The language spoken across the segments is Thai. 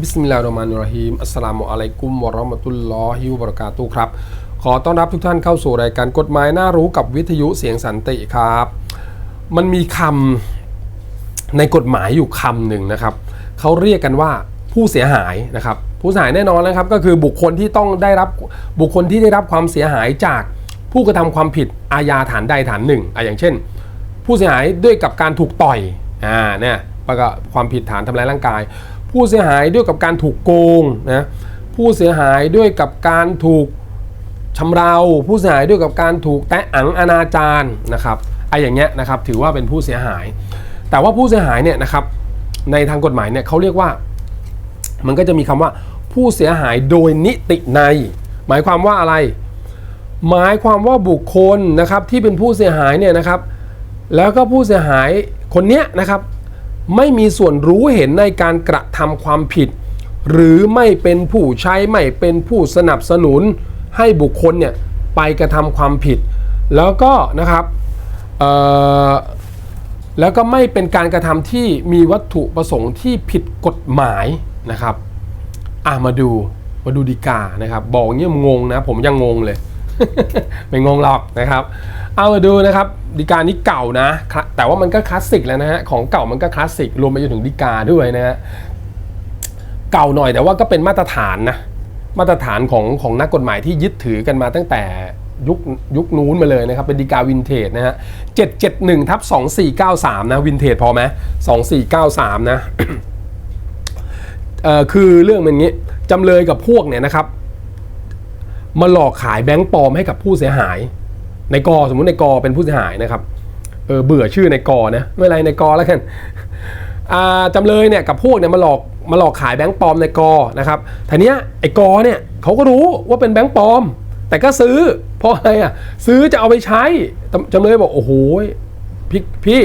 บิสมิลลาฮิรเราะห์มานิรเราะฮีมอัสสลามุอะลัยกุมวะเราะห์มะตุลลอฮิวะบะเราะกาตุครับ ขอต้อนรับทุกท่านเข้าสู่รายการกฎหมายน่ารู้กับวิทยุเสียงสันติครับ มันมีคำในกฎหมายอยู่คำหนึ่งนะครับ เขาเรียกกันว่าผู้เสียหายนะครับ ผู้เสียหายแน่นอนนะครับ ก็คือบุคคลที่ต้องได้รับบุคคลที่ได้รับความเสียหายจากผู้กระทำความผิดอาญาฐานใดฐานหนึ่งอะอย่างเช่น ผู้เสียหายด้วยกับการถูกต่อยอ่าเนี่ยแล้วก็ความผิดฐานทำร้ายร่างกาย ผู้เสียหายด้วยกับการถูกโกงนะผู้เสียหายด้วยกับการถูกชำเราผู้เสียหายด้วยกับการถูกแตะอังอนาจารนะครับไอ้อย่างเงี้ยนะครับถือว่าเป็นผู้เสียหาย แต่ว่าผู้เสียหายเนี่ยนะครับในทางกฎหมายเนี่ยเขาเรียกว่า มันก็จะมีคำว่าผู้เสียหายโดยนิติใน หมายความว่าอะไร หมายความว่าบุคคลนะครับที่เป็นผู้เสียหายเนี่ยนะครับ แล้วก็ผู้เสียหายคนเนี้ยนะครับ ไม่มีส่วนรู้เห็นในการกระทำความผิด หรือไม่เป็นผู้ใช้ไม่เป็นผู้สนับสนุน ให้บุคคลเนี่ยไปกระทำความผิด แล้วก็นะครับแล้วก็ไม่เป็นการกระทำที่มีวัตถุประสงค์ที่ผิดกฎหมายนะครับอะมาดูมาดูดีกานะครับ บอกเงี้ยงงนะ ผมยังงงเลย ไม่งงหรอกนะครับ เอามาดูนะครับดีกานี้เก่านะ แต่ว่ามันก็คลาสสิกแล้วนะฮะของเก่ามันก็คลาสสิกรวมไปจนถึงดีกาด้วยนะฮะเก่าหน่อยแต่ว่าก็เป็นมาตรฐานนะมาตรฐานของของนักกฎหมายที่ยึดถือกันมาตั้งแต่ยุคยุคนู้นมาเลยนะครับ เป็นดีกาวินเทจนะฮะ771ทับ2493นะวินเทจพอไหม2493นะเอ่อคือเรื่องมันงนี้จำเลยกับพวกเนี่ยนะครับ มาหลอกขายแบงค์ปลอมให้กับผู้เสียหาย ในกอสมมุติในกอเป็นผู้เสียหายนะครับเออเบื่อชื่อในกอนะไม่ไรในกอแล้วกันจำเลยเนี่ยกับพวกเนี่ยมาหลอกมาหลอกขายแบงค์ปลอมในกอนะครับทีเนี้ยไอ้กอเนี่ยเขาก็รู้ว่าเป็นแบงค์ปลอม แต่ก็ซื้อเพราะอะไรอะซื้อจะเอาไปใช้จำเลยบอกโอ้โหพี่พี่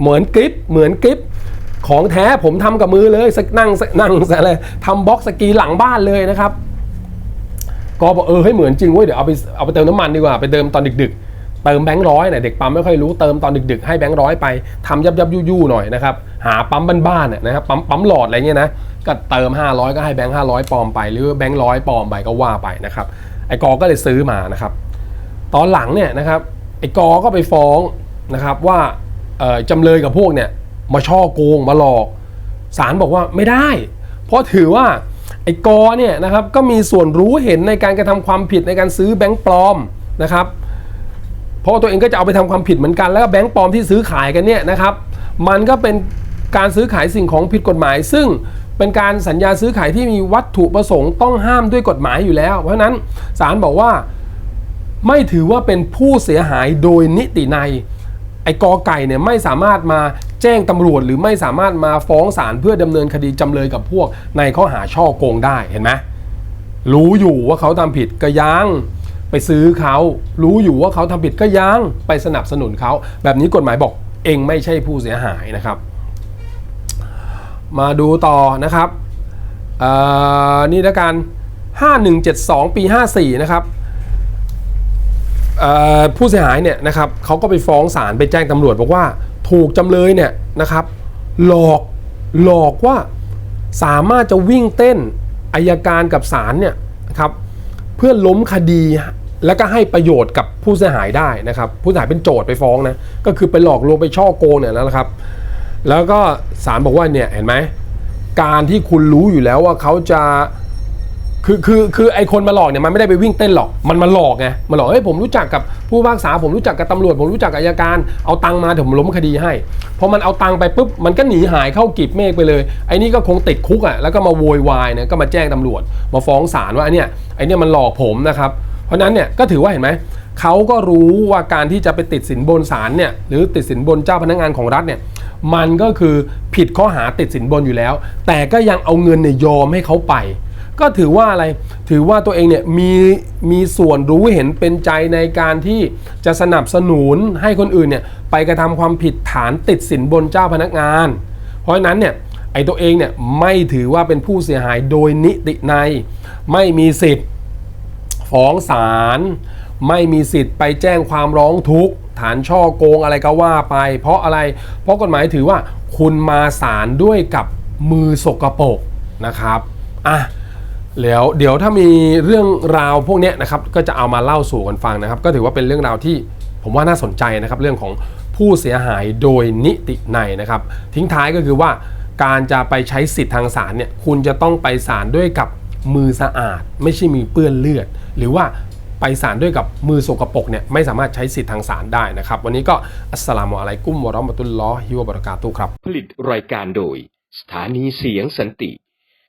เหมือนกริปเหมือนกริปของแท้ผมทำกับมือเลยสักนั่งนั่งอะไรทำบล็อกสกีหลังบ้านเลยนะครับ ก็บอกเออให้เหมือนจริงเว้ยเดี๋ยวเอาไปเอาไปเติมน้ำมันดีกว่าไปเติมตอนดึก ๆ เติมแบงค์ร้อยเนี่ยเด็กปั๊มไม่ค่อยรู้เติมตอนดึก ๆ ให้แบงค์ร้อยไปทำยับยับยู่ยู่หน่อยนะครับหาปั๊มบ้านๆเนี่ยนะครับปั๊มปั๊มหลอดอะไรเงี้ยนะก็เติม 500 ก็ให้แบงค์500ปลอมไป หรือแบงค์ร้อยปลอมไปก็ว่าไปนะครับไอ้กอก็เลยซื้อมานะครับ ตอนหลังเนี่ยนะครับไอ้กอก็ไปฟ้องนะครับว่าจำเลยกับพวกเนี่ยมาช่อโกงมาหลอกศาลบอกว่าไม่ได้ เพราะถือว่า ไอ้กอเนี่ยนะครับก็มีส่วนรู้เห็นในการกระทำความผิดในการซื้อแบงค์ปลอมนะครับเพราะตัวเองก็จะเอาไปทำความผิดเหมือนกันแล้วก็แบงค์ปลอมที่ซื้อขายกันเนี่ยนะครับ มันก็เป็นการซื้อขายสิ่งของผิดกฎหมาย ซึ่งเป็นการสัญญาซื้อขายที่มีวัตถุประสงค์ต้องห้ามด้วยกฎหมายอยู่แล้ว เพราะนั้นศาลบอกว่าไม่ถือว่าเป็นผู้เสียหายโดยนิติในไอ้กอไก่เนี่ยไม่สามารถมา แจ้งตำรวจหรือไม่สามารถมาฟ้องศาลเพื่อดำเนินคดีจำเลยกับพวก ในข้อหาช่อโกงได้เห็นไหมรู้อยู่ว่าเขาทำผิดก็ยังไปซื้อเขารู้อยู่ว่าเขาทำผิดก็ยังไปสนับสนุนเขา แบบนี้กฎหมายบอกเองไม่ใช่ผู้เสียหายนะครับ มาดูต่อนะครับเอ่อนี่ละกัน 5172 ปี 54 นะครับ ผู้เสียหายเนี่ยนะครับเขาก็ไปฟ้องศาลไปแจ้งตำรวจบอกว่าถูกจำเลยเนี่ยนะครับหลอกหลอกว่าสามารถจะวิ่งเต้นอายการกับศาลเนี่ยนะครับเพื่อล้มคดีแล้วก็ให้ประโยชน์กับผู้เสียหายได้นะครับ ผู้เสียหายเป็นโจทย์ไปฟ้องนะก็คือไปหลอกลวงไปช่อโกงเนี่ยนะครับ แล้วก็ศาลบอกว่าเนี่ยเห็นไหมการที่คุณรู้อยู่แล้วว่าเขาจะ คือคือคือไอคนมาหลอกเนี่ยมันไม่ได้ไปวิ่งเต้นหรอก มันมาหลอกไงมาหลอกเฮ้ยผมรู้จักกับผู้พิพากษาผมรู้จักกับตำรวจผมรู้จักกับอัยการเอาตังค์มาเดี๋ยวผมล้มคดีให้พอมันเอาตังค์ไปปุ๊บมันก็หนีหายเข้ากีบเมฆไปเลยไอ้นี่ก็คงติดคุกอะแล้วก็มาโวยวายเนี่ยก็มาแจ้งตำรวจ มาฟ้องศาลว่าไอเนี่ยไอเนี่ยมันหลอกผมนะครับ เพราะฉะนั้นเนี่ยก็ถือว่าเห็นไหมเขาก็รู้ว่าการที่จะไปติดสินบนศาลเนี่ยหรือติดสินบนเจ้าพนักงานของรัฐเนี่ยมันก็คือผิดข้อหาติดสินบนอยู่แล้ว แต่ก็ยังเอาเงินเนี่ยยอมให้เขาไป ก็ถือว่าอะไร ถือว่าตัวเองเนี่ยมีมีส่วนรู้เห็นเป็นใจในการที่จะสนับสนุนให้คนอื่นเนี่ยไปกระทำความผิดฐานติดสินบนเจ้าพนักงาน เพราะฉะนั้นเนี่ยไอ้ตัวเองเนี่ยไม่ถือว่าเป็นผู้เสียหายโดยนิติใน ไม่มีสิทธิ์ฟ้องศาลไม่มีสิทธิ์ไปแจ้งความร้องทุกข์ฐานช่อโกงอะไรก็ว่าไป เพราะอะไร เพราะกฎหมายถือว่าคุณมาศาลด้วยกับมือสกปรกนะครับอะ แล้วเดี๋ยวถ้ามีเรื่องราวพวกนี้นะครับก็จะเอามาเล่าสู่กันฟังนะครับ ก็ถือว่าเป็นเรื่องราวที่ผมว่าน่าสนใจนะครับ เรื่องของผู้เสียหายโดยนิติในนะครับ ทิ้งท้ายก็คือว่าการจะไปใช้สิทธิ์ทางศาลเนี่ยคุณจะต้องไปศาลด้วยกับมือสะอาด ไม่ใช่มือเปื้อนเลือด หรือว่าไปศาลด้วยกับมือสกปรกเนี่ยไม่สามารถใช้สิทธิ์ทางศาลได้นะครับ วันนี้ก็อัสสลามุอะลัยกุมวะเราะมะตุลลอฮิวะบะเราะกาตุครับ ผลิตรายการโดย สถานีเสียงสันติ